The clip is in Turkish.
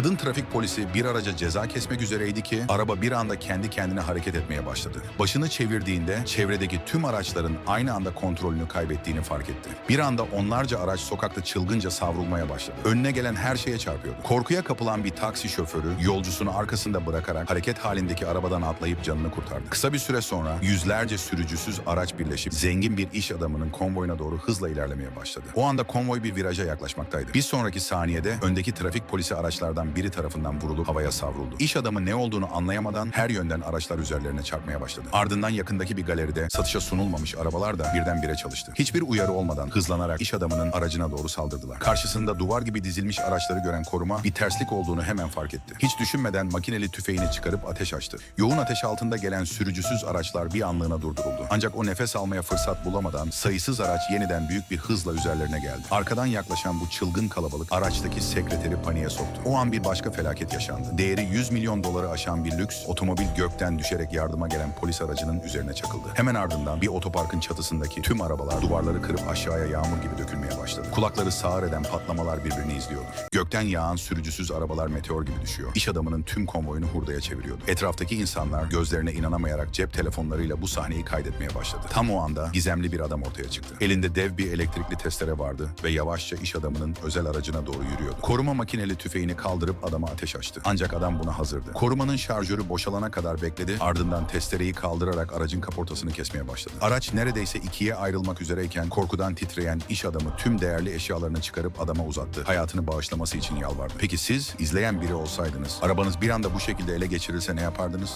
Kadın trafik polisi bir araca ceza kesmek üzereydi ki araba bir anda kendi kendine hareket etmeye başladı. Başını çevirdiğinde çevredeki tüm araçların aynı anda kontrolünü kaybettiğini fark etti. Bir anda onlarca araç sokakta çılgınca savrulmaya başladı. Önüne gelen her şeye çarpıyordu. Korkuya kapılan bir taksi şoförü yolcusunu arkasında bırakarak hareket halindeki arabadan atlayıp canını kurtardı. Kısa bir süre sonra yüzlerce sürücüsüz araç birleşip zengin bir iş adamının konvoyuna doğru hızla ilerlemeye başladı. O anda konvoy bir viraja yaklaşmaktaydı. Bir sonraki saniyede öndeki trafik polisi araçlardan biri tarafından vurulup havaya savruldu. İş adamı ne olduğunu anlayamadan her yönden araçlar üzerlerine çarpmaya başladı. Ardından yakındaki bir galeride satışa sunulmamış arabalar da birdenbire çalıştı. Hiçbir uyarı olmadan hızlanarak iş adamının aracına doğru saldırdılar. Karşısında duvar gibi dizilmiş araçları gören koruma bir terslik olduğunu hemen fark etti. Hiç düşünmeden makineli tüfeğini çıkarıp ateş açtı. Yoğun ateş altında gelen sürücüsüz araçlar bir anlığına durduruldu. Ancak o nefes almaya fırsat bulamadan sayısız araç yeniden büyük bir hızla üzerlerine geldi. Arkadan yaklaşan bu çılgın kalabalık araçtaki sekreteri paniğe soktu. O an bir başka felaket yaşandı. Değeri 100 milyon doları aşan bir lüks otomobil gökten düşerek yardıma gelen polis aracının üzerine çakıldı. Hemen ardından bir otoparkın çatısındaki tüm arabalar duvarları kırıp aşağıya yağmur gibi dökülmeye başladı. Kulakları sağır eden patlamalar birbirini izliyordu. Gökten yağan sürücüsüz arabalar meteor gibi düşüyor. İş adamının tüm konvoyunu hurdaya çeviriyordu. Etraftaki insanlar gözlerine inanamayarak cep telefonlarıyla bu sahneyi kaydetmeye başladı. Tam o anda gizemli bir adam ortaya çıktı. Elinde dev bir elektrikli testere vardı ve yavaşça iş adamının özel aracına doğru yürüyordu. Koruma makineli tüfeğini kaldırıp adama ateş açtı. Ancak adam buna hazırdı. Korumanın şarjörü boşalana kadar bekledi. Ardından testereyi kaldırarak aracın kaportasını kesmeye başladı. Araç neredeyse ikiye ayrılmak üzereyken korkudan titreyen iş adamı tüm değerli eşyalarını çıkarıp adama uzattı. Hayatını bağışlaması için yalvardı. Peki siz izleyen biri olsaydınız, arabanız bir anda bu şekilde ele geçirilse ne yapardınız?